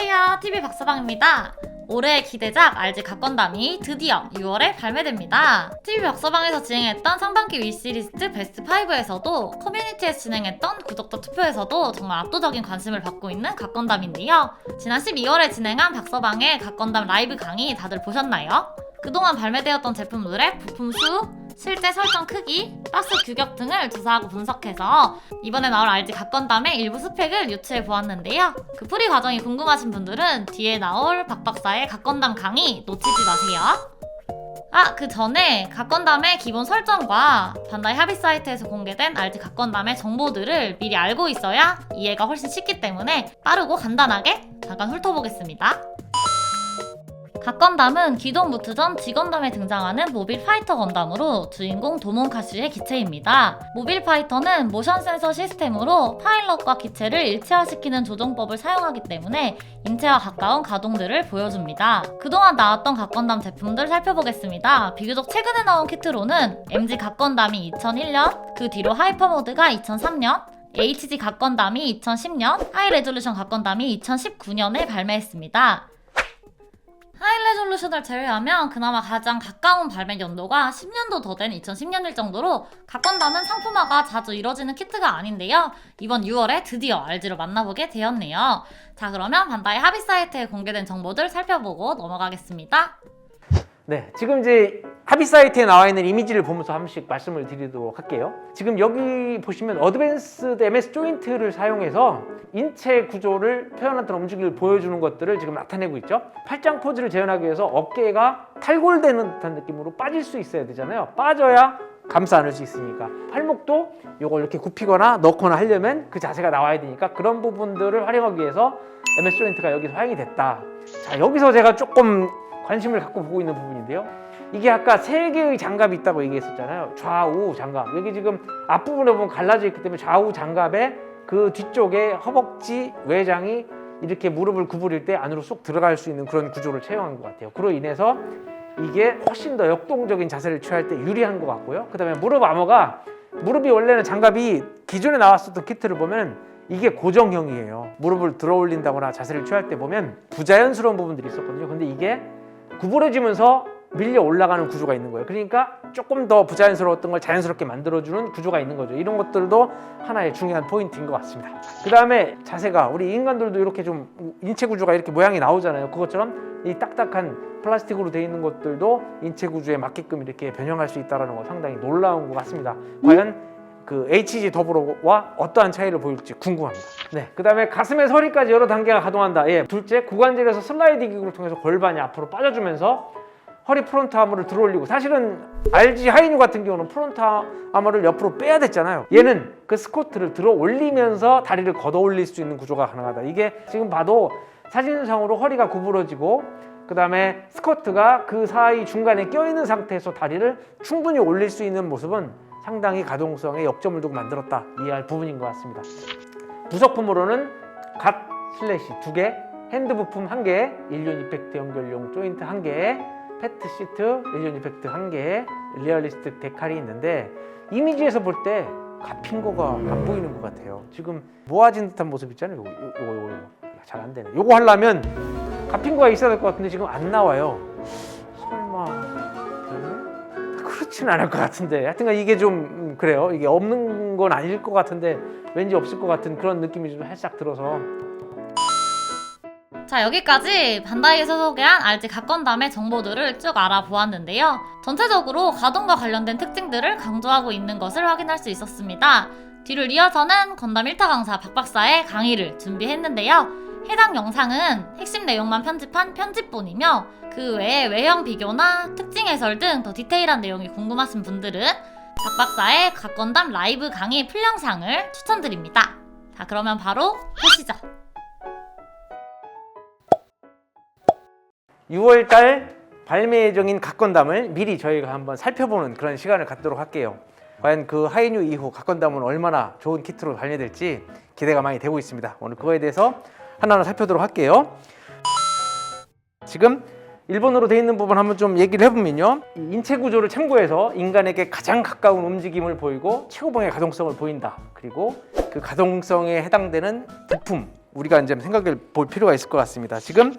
안녕하세요. TV 박서방입니다. 올해의 기대작 RG 각건담이 드디어 6월에 발매됩니다. TV 박서방에서 진행했던 상반기 위시리스트 베스트 5에서도 커뮤니티에서 진행했던 구독자 투표에서도 정말 압도적인 관심을 받고 있는 각건담인데요. 지난 12월에 진행한 박서방의 각건담 라이브 강의 다들 보셨나요? 그동안 발매되었던 제품들의 부품 수, 실제 설정 크기, 박스 규격 등을 조사하고 분석해서 이번에 나올 RG 각건담의 일부 스펙을 유추해 보았는데요. 그 풀이 과정이 궁금하신 분들은 뒤에 나올 박박사의 각건담 강의 놓치지 마세요. 아, 그 전에 각건담의 기본 설정과 반다이 합의 사이트에서 공개된 RG 각건담의 정보들을 미리 알고 있어야 이해가 훨씬 쉽기 때문에 빠르고 간단하게 잠깐 훑어보겠습니다. 각 건담은 기존 무트전 지건담에 등장하는 모빌 파이터 건담으로 주인공 도몬카슈의 기체입니다. 모빌 파이터는 모션 센서 시스템으로 파일럿과 기체를 일체화시키는 조종법을 사용하기 때문에 인체와 가까운 가동들을 보여줍니다. 그동안 나왔던 각 건담 제품들 살펴보겠습니다. 비교적 최근에 나온 키트로는 MG 각 건담이 2001년, 그 뒤로 하이퍼 모드가 2003년, HG 각 건담이 2010년, 하이 레졸루션 각 건담이 2019년에 발매했습니다. 레졸루션을 제외하면 그나마 가장 가까운 발매 연도가 10년도 더 된 2010년일 정도로 각건담은 상품화가 자주 이뤄지는 키트가 아닌데요. 이번 6월에 드디어 RG로 만나보게 되었네요. 자 그러면 반다이 합의 사이트에 공개된 정보들 살펴보고 넘어가겠습니다. 네, 지금 이제 합의 사이트에 나와 있는 이미지를 보면서 한 번씩 말씀을 드리도록 할게요. 지금 여기 보시면 어드밴스드 MS 조인트를 사용해서 인체 구조를 표현하던 움직임을 보여주는 것들을 지금 나타내고 있죠. 팔짱 포즈를 재현하기 위해서 어깨가 탈골되는 듯한 느낌으로 빠질 수 있어야 되잖아요. 빠져야 감싸 안을 수 있으니까 팔목도 이걸 이렇게 굽히거나 넣거나 하려면 그 자세가 나와야 되니까 그런 부분들을 활용하기 위해서 MS 조인트가 여기서 사용이 됐다. 자 여기서 제가 조금 관심을 갖고 보고 있는 부분인데요. 이게 아까 세 개의 장갑이 있다고 얘기했었잖아요. 좌우 장갑. 여기 지금 앞부분에 보면 갈라져 있기 때문에 좌우 장갑의 그 뒤쪽에 허벅지 외장이 이렇게 무릎을 구부릴 때 안으로 쏙 들어갈 수 있는 그런 구조를 채용한 것 같아요. 그로 인해서 이게 훨씬 더 역동적인 자세를 취할 때 유리한 것 같고요. 그다음에 무릎 암호가 무릎이 원래는 장갑이 기존에 나왔었던 키트를 보면 이게 고정형이에요. 무릎을 들어 올린다거나 자세를 취할 때 보면 부자연스러운 부분들이 있었거든요. 근데 이게 구부러지면서 밀려 올라가는 구조가 있는 거예요. 그러니까 조금 더 부자연스러웠던 걸 자연스럽게 만들어주는 구조가 있는 거죠. 이런 것들도 하나의 중요한 포인트인 것 같습니다. 그 다음에 자세가 우리 인간들도 이렇게 좀 인체 구조가 이렇게 모양이 나오잖아요. 그것처럼 이 딱딱한 플라스틱으로 되어 있는 것들도 인체 구조에 맞게끔 이렇게 변형할 수 있다는 거 상당히 놀라운 것 같습니다. 과연 그 HG 더블로와 어떠한 차이를 보일지 궁금합니다. 네, 그 다음에 가슴에서 허리까지 여러 단계가 가동한다. 예, 둘째 구관절에서 슬라이드 기구를 통해서 골반이 앞으로 빠져주면서 허리 프론트 아머를 들어올리고 사실은 RG 하이뉴 같은 경우는 프론트 아머를 옆으로 빼야 됐잖아요. 얘는 그 스쿼트를 들어 올리면서 다리를 걷어 올릴 수 있는 구조가 가능하다. 이게 지금 봐도 사진상으로 허리가 구부러지고 그 다음에 스쿼트가 그 사이 중간에 껴있는 상태에서 다리를 충분히 올릴 수 있는 모습은 상당히 가동성에 역점을 두고 만들었다 이해할 부분인 것 같습니다. 부속품으로는 갓 슬래시 두 개, 핸드 부품 한 개, 일륜 이펙트 연결용 조인트 한 개, 패트 시트, 일륜 이펙트 한 개, 리얼리스틱 데칼이 있는데 이미지에서 볼때 갓핑거가 안 보이는 것 같아요. 지금 모아진 듯한 모습 있잖아요. 요거 요거 요거 잘 안 되네. 요거 하려면 갓핑거가 있어야 될 것 같은데 지금 안 나와요. 그렇지는 않을 것 같은데 하여튼간 이게 좀 음, 그래요 이게 없는 건 아닐 것 같은데 왠지 없을 것 같은 그런 느낌이 좀 살짝 들어서 자 여기까지 반다이에서 소개한 RG 각건담의 정보들을 쭉 알아보았는데요. 전체적으로 가동과 관련된 특징들을 강조하고 있는 것을 확인할 수 있었습니다. 뒤를 이어서는 건담 1타 강사 박박사의 강의를 준비했는데요. 해당 영상은 핵심 내용만 편집한 편집본이며 그 외에 외형 비교나 특징 해설 등 더 디테일한 내용이 궁금하신 분들은 박박사의 각건담 라이브 강의 풀영상을 추천드립니다. 자 그러면 바로 보시죠. 6월달 발매 예정인 각건담을 미리 저희가 한번 살펴보는 그런 시간을 갖도록 할게요. 과연 그 하이뉴 이후 각건담은 얼마나 좋은 키트로 발매될지 기대가 많이 되고 있습니다. 오늘 그거에 대해서 하나하나 살펴보도록 할게요. 지금 일본어로 되어 있는 부분 한번 좀 얘기를 해보면요. 이 인체 구조를 참고해서 인간에게 가장 가까운 움직임을 보이고 최고봉의 가동성을 보인다. 그리고 그 가동성에 해당되는 부품 우리가 이제 생각을 볼 필요가 있을 것 같습니다. 지금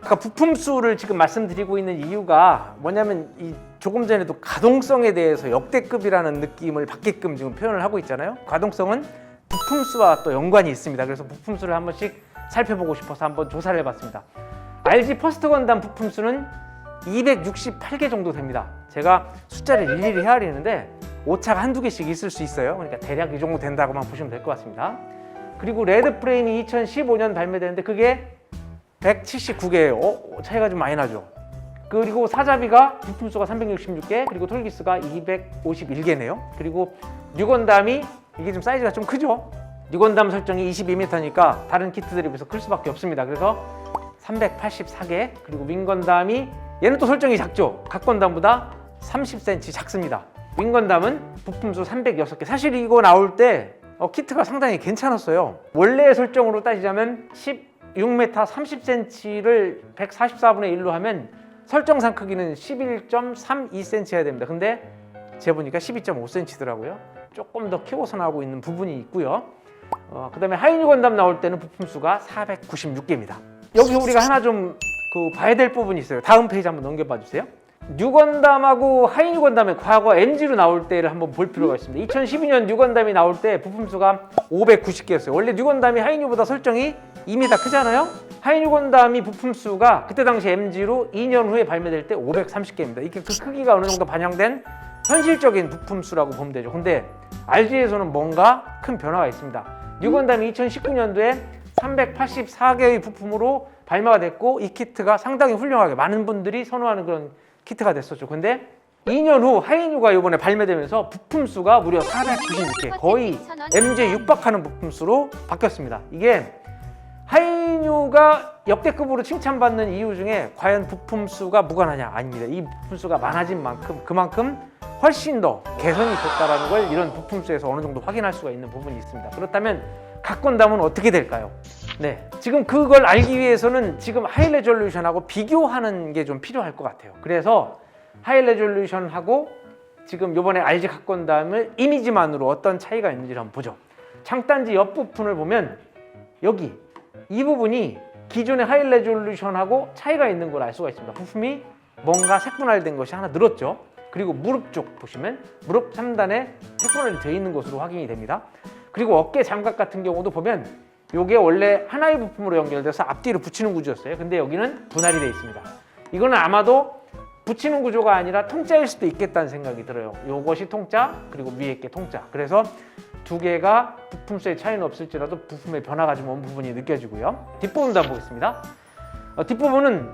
아까 부품 수를 지금 말씀드리고 있는 이유가 뭐냐면 이 조금 전에도 가동성에 대해서 역대급이라는 느낌을 받게끔 지금 표현을 하고 있잖아요. 가동성은 부품 수와 또 연관이 있습니다. 그래서 부품 수를 한 번씩 살펴보고 싶어서 한번 조사를 해봤습니다. LG 퍼스트 건담 부품 수는 268개 정도 됩니다. 제가 숫자를 일일이 헤아리는데 오차가 한두 개씩 있을 수 있어요. 그러니까 대략 이 정도 된다고만 보시면 될 것 같습니다. 그리고 레드 프레임이 2015년 발매되는데 그게 179개예요. 어, 차이가 좀 많이 나죠. 그리고 사자비가 부품 수가 366개, 그리고 톨기스가 251개네요. 그리고 뉴건담이 이게 좀 사이즈가 좀 크죠. 뉴건담 설정이 22m니까 다른 키트들에 비해서 클 수밖에 없습니다. 그래서 384개, 그리고 윙건담이 얘는 또 설정이 작죠. 각 건담보다 30cm 작습니다. 윙건담은 부품수 306개. 사실 이거 나올 때 어, 키트가 상당히 괜찮았어요. 원래 설정으로 따지자면 16m 30cm를 144분의 1로 하면 설정상 크기는 11.32cm여야 됩니다. 근데 재보니까 12.5cm더라고요. 조금 더 키워서 나오고 있는 부분이 있고요. 어, 그 다음에 하이뉴 건담 나올 때는 부품 수가 496개입니다. 여기서 우리가 하나 좀 그 봐야 될 부분이 있어요. 다음 페이지 한번 넘겨봐 주세요. 뉴건담하고 하이뉴 건담의 과거 MG로 나올 때를 한번 볼 필요가 있습니다. 2012년 뉴건담이 나올 때 부품 수가 590개였어요. 원래 뉴건담이 하이뉴보다 설정이 2m 크잖아요. 하이뉴 건담이 부품 수가 그때 당시 MG로 2년 후에 발매될 때 530개입니다. 이게 그 크기가 어느 정도 반영된 현실적인 부품 수라고 보면 되죠. 근데 RG에서는 뭔가 큰 변화가 있습니다. 뉴건담이 2019년도에 384개의 부품으로 발매가 됐고 이 키트가 상당히 훌륭하게 많은 분들이 선호하는 그런 키트가 됐었죠. 근데 2년 후 하이뉴가 이번에 발매되면서 부품 수가 무려 496개, 거의 MG에 육박하는 부품 수로 바뀌었습니다. 이게 하이뉴가 역대급으로 칭찬받는 이유 중에 과연 부품 수가 무관하냐 아닙니다. 이 부품 수가 많아진 만큼 그만큼 훨씬 더 개선이 됐다라는 걸 이런 부품 수에서 어느 정도 확인할 수가 있는 부분이 있습니다. 그렇다면 각 건담은 어떻게 될까요? 네, 지금 그걸 알기 위해서는 지금 하이 레졸루션하고 비교하는 게 좀 필요할 것 같아요. 그래서 하이 레졸루션하고 지금 이번에 RG 각 건담을 이미지만으로 어떤 차이가 있는지를 한번 보죠. 창단지 옆 부분을 보면 여기 이 부분이 기존의 하이 레졸루션하고 차이가 있는 걸 알 수가 있습니다. 부품이 뭔가 색분할된 것이 하나 늘었죠. 그리고 무릎 쪽 보시면 무릎 3단에 색분할이 되어 있는 것으로 확인이 됩니다. 그리고 어깨 장갑 같은 경우도 보면 이게 원래 하나의 부품으로 연결돼서 앞뒤로 붙이는 구조였어요. 근데 여기는 분할이 되어 있습니다. 이거는 아마도 붙이는 구조가 아니라 통짜일 수도 있겠다는 생각이 들어요. 이것이 통짜 그리고 위에 게 통짜. 그래서 두 개가 부품수의 차이는 없을지라도 부품의 변화가 좀 온 부분이 느껴지고요. 뒷부분도 한번 보겠습니다. 어, 뒷부분은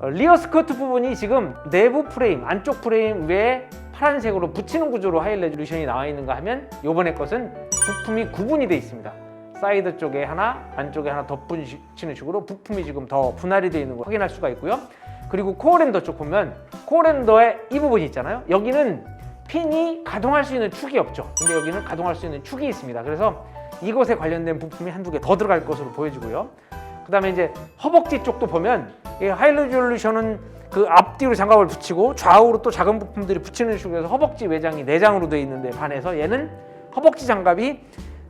어, 리어 스커트 부분이 지금 내부 프레임, 안쪽 프레임 위에 파란색으로 붙이는 구조로 하이 레졸루션이 나와 있는가 하면 이번에 것은 부품이 구분이 되어 있습니다. 사이드 쪽에 하나, 안쪽에 하나 덧붙이는 식으로 부품이 지금 더 분할이 되어 있는 걸 확인할 수가 있고요. 그리고 코어랜더 쪽 보면 코어랜더의 이 부분이 있잖아요. 여기는 핀이 가동할 수 있는 축이 없죠. 근데 여기는 가동할 수 있는 축이 있습니다. 그래서 이것에 관련된 부품이 한두 개 더 들어갈 것으로 보여지고요. 그 다음에 이제 허벅지 쪽도 보면 이 하이레졸루션은 그 앞뒤로 장갑을 붙이고 좌우로 또 작은 부품들이 붙이는 식으로 해서 허벅지 외장이 네 장으로 되어 있는데 반해서 얘는 허벅지 장갑이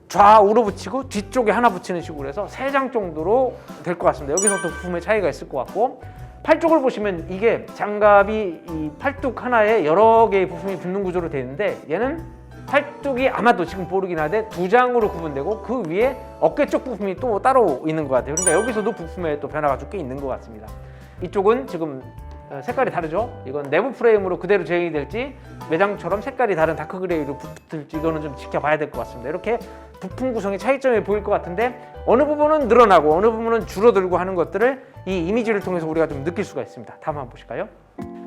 좌우로 붙이고 뒤쪽에 하나 붙이는 식으로 해서 세 장 정도로 될 것 같습니다. 여기서 또 부품의 차이가 있을 것 같고 팔 쪽을 보시면 이게 장갑이 이 팔뚝 하나에 여러 개의 부품이 붙는 구조로 되어 있는데 얘는 팔뚝이 아마도 지금 모르긴 하되 두 장으로 구분되고 그 위에 어깨 쪽 부품이 또 따로 있는 것 같아요. 그러니까 여기서도 부품에 또 변화가 좀 꽤 있는 것 같습니다. 이쪽은 지금 어, 색깔이 다르죠. 이건 내부 프레임으로 그대로 제행이 될지 매장처럼 색깔이 다른 다크 그레이로 붙을지 이거는 좀 지켜봐야 될 것 같습니다. 이렇게 부품 구성의 차이점이 보일 것 같은데 어느 부분은 늘어나고 어느 부분은 줄어들고 하는 것들을 이 이미지를 통해서 우리가 좀 느낄 수가 있습니다. 다음 한번 보실까요?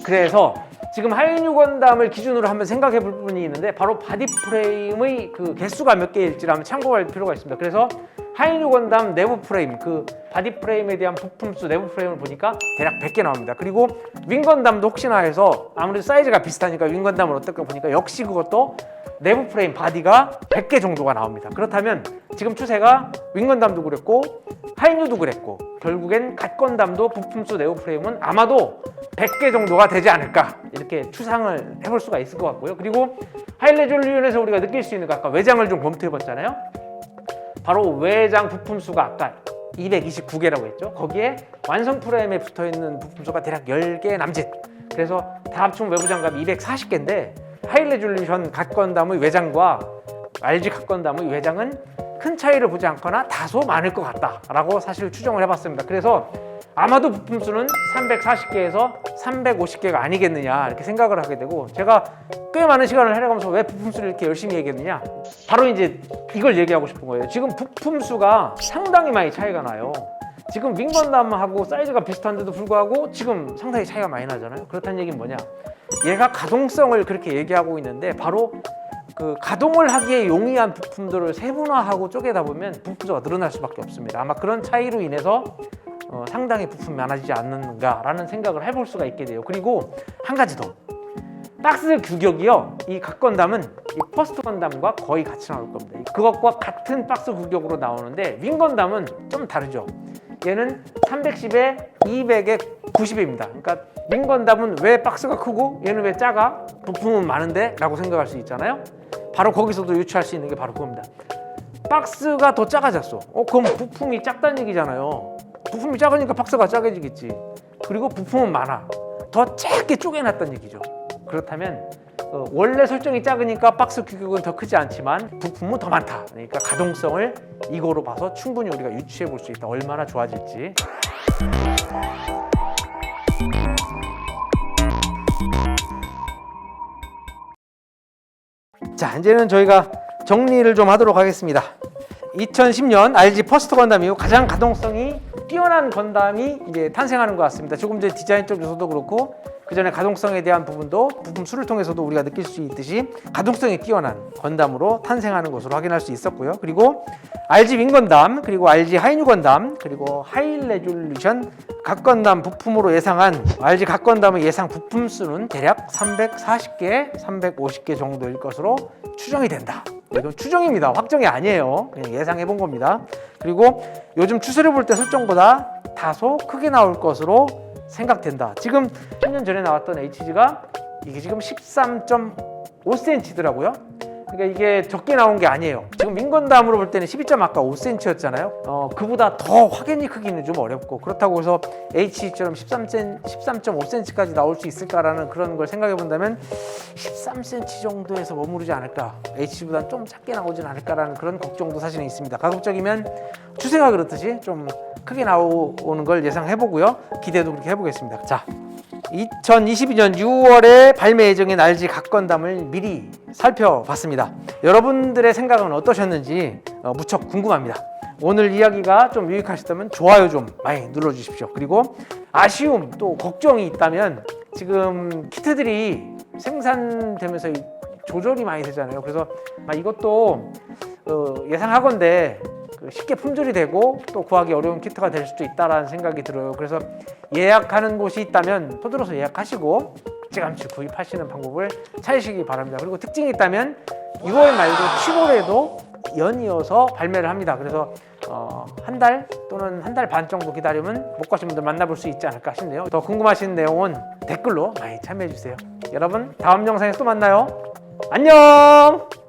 그래서 지금 하이뉴 건담을 기준으로 한번 생각해 볼 부분이 있는데 바로 바디 프레임의 그 개수가 몇 개일지를 한번 참고할 필요가 있습니다. 그래서 하이뉴 건담 내부 프레임 그 바디 프레임에 대한 부품수 내부 프레임을 보니까 대략 100개 나옵니다. 그리고 윙 건담도 혹시나 해서 아무래도 사이즈가 비슷하니까 윙 건담을 어떨까 보니까 역시 그것도 내부 프레임 바디가 100개 정도가 나옵니다. 그렇다면 지금 추세가 윙 건담도 그랬고 하이뉴도 그랬고 결국엔 갓 건담도 부품수 내부 프레임은 아마도 100개 정도가 되지 않을까 이렇게 추상을 해볼 수가 있을 것 같고요. 그리고 하이레졸루션에서 우리가 느낄 수 있는 거 아까 외장을 좀 검토해봤잖아요. 바로 외장 부품 수가 아까 229개라고 했죠. 거기에 완성 프레임에 붙어 있는 부품 수가 대략 10개 남짓. 그래서 다 합치면 외부 장갑이 240개인데 하이 레졸루션 갓건담의 외장과 RG 갓건담의 외장은 큰 차이를 보지 않거나 다소 많을 것 같다라고 사실 추정을 해봤습니다. 그래서 아마도 부품 수는 340개에서 350개가 아니겠느냐 이렇게 생각을 하게 되고 제가 꽤 많은 시간을 할애가면서 왜 부품 수를 이렇게 열심히 얘기했느냐 바로 이제 이걸 얘기하고 싶은 거예요. 지금 부품 수가 상당히 많이 차이가 나요. 지금 윙건담하고 사이즈가 비슷한데도 불구하고 지금 상당히 차이가 많이 나잖아요. 그렇다는 얘기는 뭐냐? 얘가 가동성을 그렇게 얘기하고 있는데 바로 그 가동을 하기에 용이한 부품들을 세분화하고 쪼개다 보면 부품 수가 늘어날 수밖에 없습니다. 아마 그런 차이로 인해서 어, 상당히 부품이 많아지지 않는가라는 생각을 해볼 수가 있게 돼요. 그리고 한 가지 더. 박스 규격이요. 이 각 건담은 이 퍼스트 건담과 거의 같이 나올 겁니다. 그것과 같은 박스 규격으로 나오는데 윙 건담은 좀 다르죠. 얘는 310에 200에 90입니다. 그러니까 윙 건담은 왜 박스가 크고 얘는 왜 작아? 부품은 많은데? 라고 생각할 수 있잖아요. 바로 거기서도 유추할 수 있는 게 바로 그겁니다. 박스가 더 작아졌어. 어, 그럼 부품이 작다는 얘기잖아요. 부품이 작으니까 박스가 작아지겠지. 그리고 부품은 많아. 더 작게 쪼개놨다는 얘기죠. 그렇다면 어, 원래 설정이 작으니까 박스 규격은 더 크지 않지만 부품은 더 많다. 그러니까 가동성을 이거로 봐서 충분히 우리가 유추해 볼 수 있다. 얼마나 좋아질지. 자, 이제는 저희가 정리를 좀 하도록 하겠습니다. 2010년 RG 퍼스트 건담 이후 가장 가동성이 뛰어난 건담이 이제 탄생하는 것 같습니다. 조금 전에 디자인 쪽에서도 그렇고 그 전에 가동성에 대한 부분도 부품 수를 통해서도 우리가 느낄 수 있듯이 가동성이 뛰어난 건담으로 탄생하는 것으로 확인할 수 있었고요. 그리고 RG 윙 건담, 그리고 RG 하이뉴 건담, 그리고 하이 레졸루션 각 건담 부품으로 예상한 RG 각 건담의 예상 부품 수는 대략 340개, 350개 정도일 것으로 추정이 된다. 이건 추정입니다. 확정이 아니에요. 그냥 예상해 본 겁니다. 그리고 요즘 추세를 볼 때 설정보다 다소 크게 나올 것으로 생각된다. 지금 10년 전에 나왔던 HG가 이게 지금 13.5cm더라고요. 그러니까 이게 적게 나온 게 아니에요. 지금 민건담으로 볼 때는 12점 아까 5cm였잖아요. 어, 그보다 더 확연히 크기는 좀 어렵고 그렇다고 해서 HG처럼 13cm, 13.5cm까지 나올 수 있을까라는 그런 걸 생각해 본다면 13cm 정도에서 머무르지 않을까. HG보다 좀 작게 나오진 않을까라는 그런 걱정도 사실은 있습니다. 가급적이면 추세가 그렇듯이 좀 크게 나오는 걸 예상해 보고요. 기대도 그렇게 해보겠습니다. 자, 2022년 6월에 발매 예정인 RG 각건담을 미리 살펴봤습니다. 여러분들의 생각은 어떠셨는지 어, 무척 궁금합니다. 오늘 이야기가 좀 유익하셨다면 좋아요 좀 많이 눌러주십시오. 그리고 아쉬움 또 걱정이 있다면 지금 키트들이 생산되면서 이 조절이 많이 되잖아요. 그래서 아, 이것도 어, 예상하건대 그 쉽게 품절이 되고 또 구하기 어려운 키트가 될 수도 있다라는 생각이 들어요. 그래서 예약하는 곳이 있다면 서둘러서 예약하시고 일찌감치 구입하시는 방법을 찾으시기 바랍니다. 그리고 특징이 있다면 6월 말고 7월에도 연이어서 발매를 합니다. 그래서 어, 한 달 또는 한 달 반 정도 기다리면 못 가신 분들 만나볼 수 있지 않을까 싶네요. 더 궁금하신 내용은 댓글로 많이 참여해 주세요. 여러분 다음 영상에서 또 만나요. 안녕.